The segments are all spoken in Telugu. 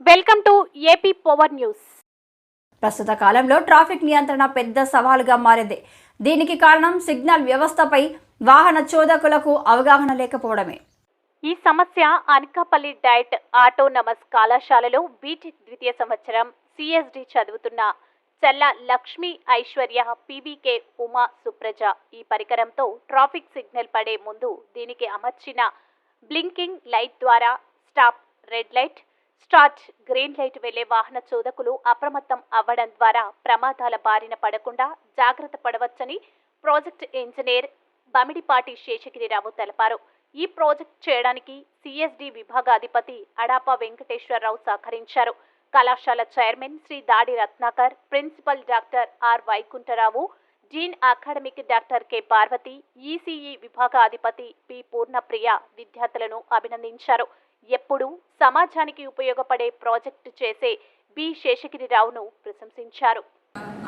Welcome to AP power news. ప్రస్తుత కాలంలో ట్రాఫిక్ నియంత్రణ పెద్ద సవాలుగా మారింది. దీనికి కారణం సిగ్నల్ వ్యవస్థపై వాహన చోదకులకు అవగాహన లేకపోవడమే. ఈ సమస్య అనకాపల్లి డైట్ ఆటోనమస్ కళాశాలలో బీటెక్ ద్వితీయ సంవత్సరం సిఎస్డి చదువుతున్న చెల్ల లక్ష్మి ఐశ్వర్య పీవీకే ఉమా సుప్రజ ఈ పరికరంతో ట్రాఫిక్ సిగ్నల్ పడే ముందు దీనికి అమర్చిన బ్లింకింగ్ లైట్ ద్వారా stop red light start green light వెళ్ళే వాహన చోదకులు అప్రమత్తం అవ్వడం ద్వారా ప్రమాదాల బారిన పడకుండా జాగ్రత్త పడవచ్చని ప్రాజెక్ట్ ఇంజనీర్ బమిడిపాటి శేషగిరిరావు తెలిపారు. ఈ ప్రాజెక్ట్ చేయడానికి సిఎస్డి విభాగాధిపతి అడాప వెంకటేశ్వరరావు సహకరించారు. కళాశాల chairman Shri Dadi Ratnakar principal doctor R Vaikuntarao dean academic doctor K Parvathi ECE విభాగాధిపతి P Purnapriya విద్యార్థులను అభినందించారు. ఎప్పుడు సమాజానికి ఉపయోగపడే ప్రాజెక్టు చేసే బి శేషగిరిరావును ప్రశంసించారు.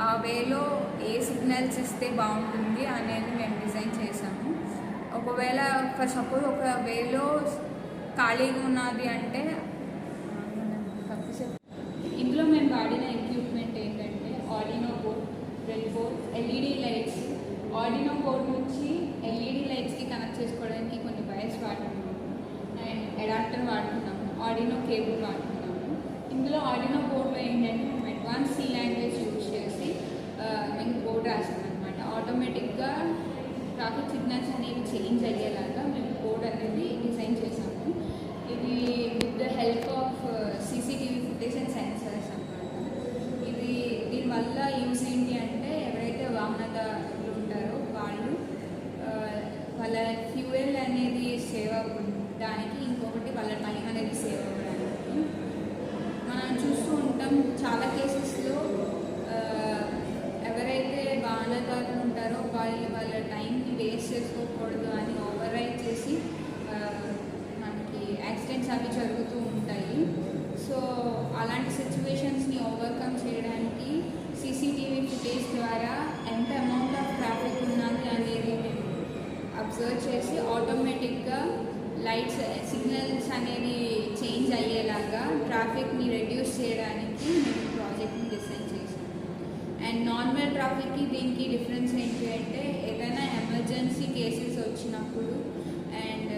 ఆ వేలో ఏ సిగ్నల్స్ ఇస్తే బాగుంటుంది అనేది మేము డిజైన్ చేసాము ఒకవేళ ఒక సపోజ్ ఒక వేలో ఖాళీగా ఉన్నది అంటే ఇందులో మేము వాడిన ఎక్విప్మెంట్ ఏంటంటే Arduino board red board LED lights Arduino board నుంచి ఎల్ఈడి లైట్స్కి కనెక్ట్ చేసుకోవడానికి కొన్ని వైర్స్ వాడుతున్నాము అండ్ అడాప్టర్ వాడుతున్నాము ఆడినో కేబుల్ వాడుతున్నాము ఇందులో ఆడినో బోర్డ్లో ఏంటంటే మనం అడ్వాన్స్ సి లాంగ్వేజ్ యూజ్ చేసి మేము బోర్డు రాసాం అనమాట ఆటోమేటిక్గా ట్రాఫిక్ సిగ్నల్స్ అనేవి చేంజ్ అయ్యేలాగా మేము కోడ్ అనేది డిజైన్ చేసాము ఇది with the help of CCTV footage and sensors అనమాట ఇది దీనివల్ల యూస్ ఏంటి అంటే ఎవరైతే వాహనదారులు ఉంటారో వాళ్ళు ఆ, వాళ్ళ ఫ్యూయల్ అనేది సేవ్ కాబట్టి వాళ్ళ టైం అనేది సేవ్ అవ్వడానికి. మనం చూస్తూ ఉంటాం చాలా కేసెస్లో ఎవరైతే వాహనదారులు ఉంటారో వాళ్ళు వాళ్ళ టైంని వేస్ట్ చేసుకోకూడదు అని ఓవర్ రైడ్ చేసి మనకి యాక్సిడెంట్స్ అవి జరుగుతూ ఉంటాయి. సో అలాంటి సిచ్యువేషన్స్ని ఓవర్కమ్ చేయడానికి సీసీటీవీ ఫుటేజ్ ద్వారా ఎంత అమౌంట్ ఆఫ్ ట్రాఫిక్ ఉన్నది అనేది మేము అబ్జర్వ్ చేసి ఆటోమేటిక్గా లైట్స్ సిగ్నల్స్ అనేది చేంజ్ అయ్యేలాగా ట్రాఫిక్ని రెడ్యూస్ చేయడానికి మేము ప్రాజెక్ట్ని డిజైన్ చేసాం అండ్ నార్మల్ ట్రాఫిక్కి దీనికి డిఫరెన్స్ ఏంటి అంటే ఏదైనా ఎమర్జెన్సీ కేసెస్ వచ్చినప్పుడు అండ్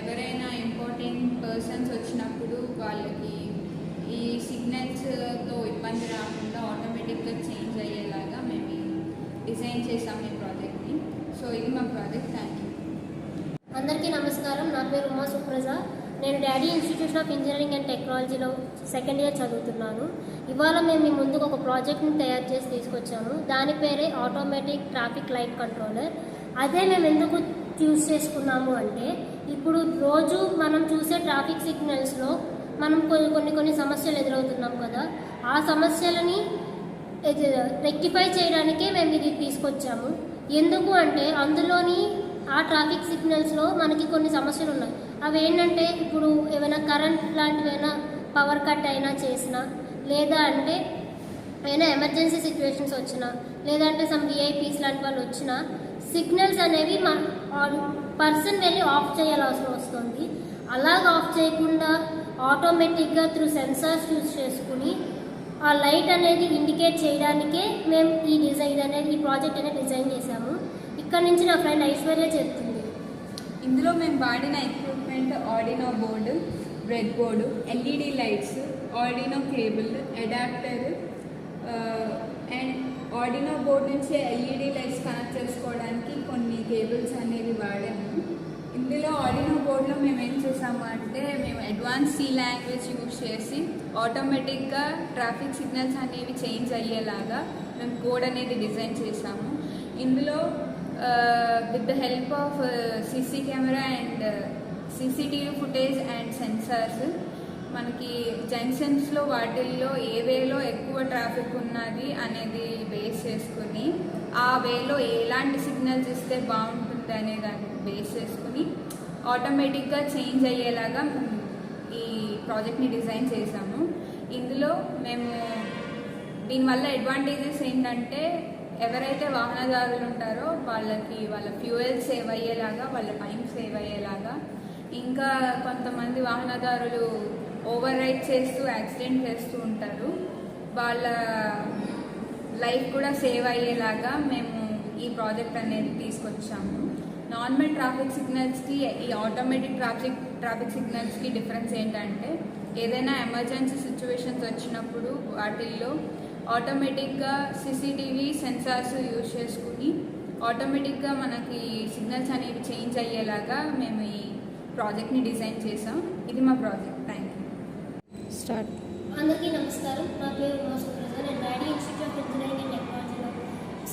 ఎవరైనా ఇంపార్టెంట్ పర్సన్స్ వచ్చినప్పుడు వాళ్ళకి ఈ సిగ్నల్స్తో ఇబ్బంది రాకుండా ఆటోమేటిక్గా చేంజ్ అయ్యేలాగా మేము డిజైన్ చేసాం ఈ ప్రాజెక్ట్ని. సో ఇది మా ప్రాజెక్ట్. థ్యాంక్ యూ అందరికీ నమస్కారం. నా పేరు ఉమా సుప్రజ. నేను Dadi institution of engineering and టెక్నాలజీలో సెకండ్ ఇయర్ చదువుతున్నాను. ఇవాళ మేము మీ ముందుకు ఒక ప్రాజెక్ట్ని తయారు చేసి తీసుకొచ్చాము. దాని పేరే ఆటోమేటిక్ ట్రాఫిక్ లైట్ కంట్రోలర్. అదే మేము ఎందుకు చూస్ చేసుకున్నాము అంటే ఇప్పుడు రోజు మనం చూసే ట్రాఫిక్ సిగ్నల్స్లో మనం కొన్ని కొన్ని కొన్ని సమస్యలు ఎదురవుతున్నాం కదా. ఆ సమస్యలని రెక్టిఫై చేయడానికే మేము ఇది తీసుకొచ్చాము. ఎందుకు అంటే అందులోని ఆ ట్రాఫిక్ సిగ్నల్స్లో మనకి కొన్ని సమస్యలు ఉన్నాయి. అవి ఏంటంటే ఇప్పుడు ఏమైనా కరెంట్ లాంటివైనా పవర్ కట్ అయినా చేసినా లేదా అంటే ఏమైనా ఎమర్జెన్సీ సిచ్యువేషన్స్ వచ్చినా లేదంటే సమ్ విఐపీస్ లాంటి వాళ్ళు వచ్చినా సిగ్నల్స్ అనేవి మన పర్సన్ వెళ్ళి ఆఫ్ చేయాల్సి వస్తుంది. అలాగ ఆఫ్ చేయకుండా ఆటోమేటిక్గా త్రూ సెన్సార్స్ యూజ్ చేసుకుని ఆ లైట్ అనేది ఇండికేట్ చేయడానికే మేము ఈ డిజైన్ అనేది ఈ ప్రాజెక్ట్ అనేది డిజైన్ చేశాము. ఇక్కడ నుంచి నా ఫ్రెండ్ ఐశ్వర్య చెప్తుంది. ఇందులో మేము వాడిన equipment Arduino board bread board LED lights Arduino cable adapter and Arduino board నుంచి ఎల్ఈడి లైట్స్ కనెక్ట్ చేసుకోవడానికి కొన్ని కేబుల్స్ అనేవి వాడాము. ఇందులో ఆడినో బోర్డులో మేము ఏం చేసాము అంటే మేము అడ్వాన్స్ సి లాంగ్వేజ్ యూజ్ చేసి ఆటోమేటిక్గా ట్రాఫిక్ సిగ్నల్స్ అనేవి చేంజ్ అయ్యేలాగా మేము కోడ్ అనేది డిజైన్ చేసాము. ఇందులో with the help of CC camera and CCTV footage and sensors మనకి జంక్షన్స్లో వాటిల్లో ఏ వేలో ఎక్కువ ట్రాఫిక్ ఉన్నది అనేది బేస్ చేసుకుని ఆ వేలో ఎలాంటి సిగ్నల్స్ ఇస్తే బాగుంటుంది అనే దాన్ని బేస్ చేసుకుని ఆటోమేటిక్గా చేంజ్ అయ్యేలాగా ఈ ప్రాజెక్ట్ని డిజైన్ చేశాము. ఇందులో మేము దీనివల్ల అడ్వాంటేజెస్ ఏంటంటే ఎవరైతే వాహనదారులు ఉంటారో వాళ్ళకి వాళ్ళ ఫ్యూయల్ సేవ్ అయ్యేలాగా వాళ్ళ టైం సేవ్ అయ్యేలాగా ఇంకా కొంతమంది వాహనదారులు ఓవర్ రైడ్ చేస్తూ యాక్సిడెంట్ చేస్తూ ఉంటారు. వాళ్ళ లైఫ్ కూడా సేవ్ అయ్యేలాగా మేము ఈ ప్రాజెక్ట్ అనేది తీసుకొచ్చాము. నార్మల్ ట్రాఫిక్ సిగ్నల్స్కి ఈ ఆటోమేటిక్ ట్రాఫిక్ ట్రాఫిక్ సిగ్నల్స్కి డిఫరెన్స్ ఏంటంటే ఏదైనా ఎమర్జెన్సీ సిచ్యువేషన్స్ వచ్చినప్పుడు వాటిల్లో ఆటోమేటిక్గా సీసీటీవీ సెన్సార్స్ యూజ్ చేసుకుని ఆటోమేటిక్గా మనకి సిగ్నల్స్ అనేవి చేంజ్ అయ్యేలాగా మేము ఈ ప్రాజెక్ట్ని డిజైన్ చేసాం ఇది మా ప్రాజెక్ట్. Thank you start. అందరికీ నమస్కారం. నా పేరు ఉమా సుప్రజ నేను Dadi institute of engineering and టెక్నాలజీలో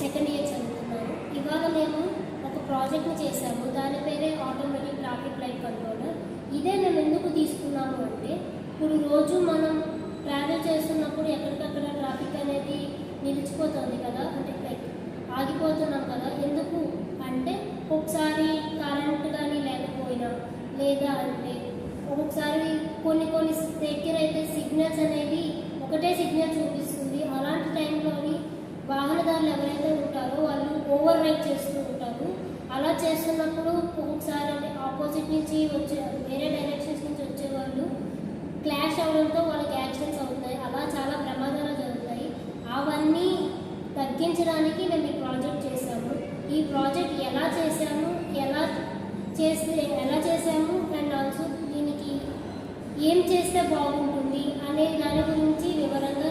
సెకండ్ ఇయర్ చదువుతున్నాను. ఇవాళ మేము ఒక ప్రాజెక్ట్ని చేశాము. దాని పేరే ఆటోమేటిక్ ట్రాఫిక్ లైట్ కంట్రోలర్ ఇదే మేము ఎందుకు తీసుకున్నాము అంటే ఇప్పుడు రోజు మనం ట్రావెల్ చేస్తున్నప్పుడు ఎక్కడికక్కడ ట్రాఫిక్ అనేది నిలిచిపోతుంది కదా? అంటే లైక్ ఆగిపోతున్నాం కదా? ఎందుకు? అంటే ఒకసారి కరెంట్ కానీ లేకపోయినా లేదా అంటే ఒక్కొక్కసారి కొన్ని కొన్ని దగ్గర అయితే సిగ్నల్స్ అనేవి ఒకటే సిగ్నల్ చూపిస్తుంది. అలాంటి టైంలోని వాహనదారులు ఎవరైతే ఉంటారో వాళ్ళు ఓవర్ రైడ్ చేస్తూ ఉంటారు. అలా చేస్తున్నప్పుడు ఒక్కొక్కసారి అంటే ఆపోజిట్ నుంచి వచ్చే వేరే డైరెక్షన్స్ నుంచి క్లాష్ అవడంతో వాళ్ళకి యాక్సిడెంట్స్ అవుతాయి అలా చాలా ప్రమాదాలు జరుగుతాయి. అవన్నీ తగ్గించడానికి మేము ఈ ప్రాజెక్ట్ చేశాము. ఈ ప్రాజెక్ట్ ఎలా చేశాము ఎలా చేస్తే ఎలా చేశాము అండ్ ఆల్సో దీనికి ఏం చేస్తే బాగుంటుంది అనే దాని గురించి వివరంగా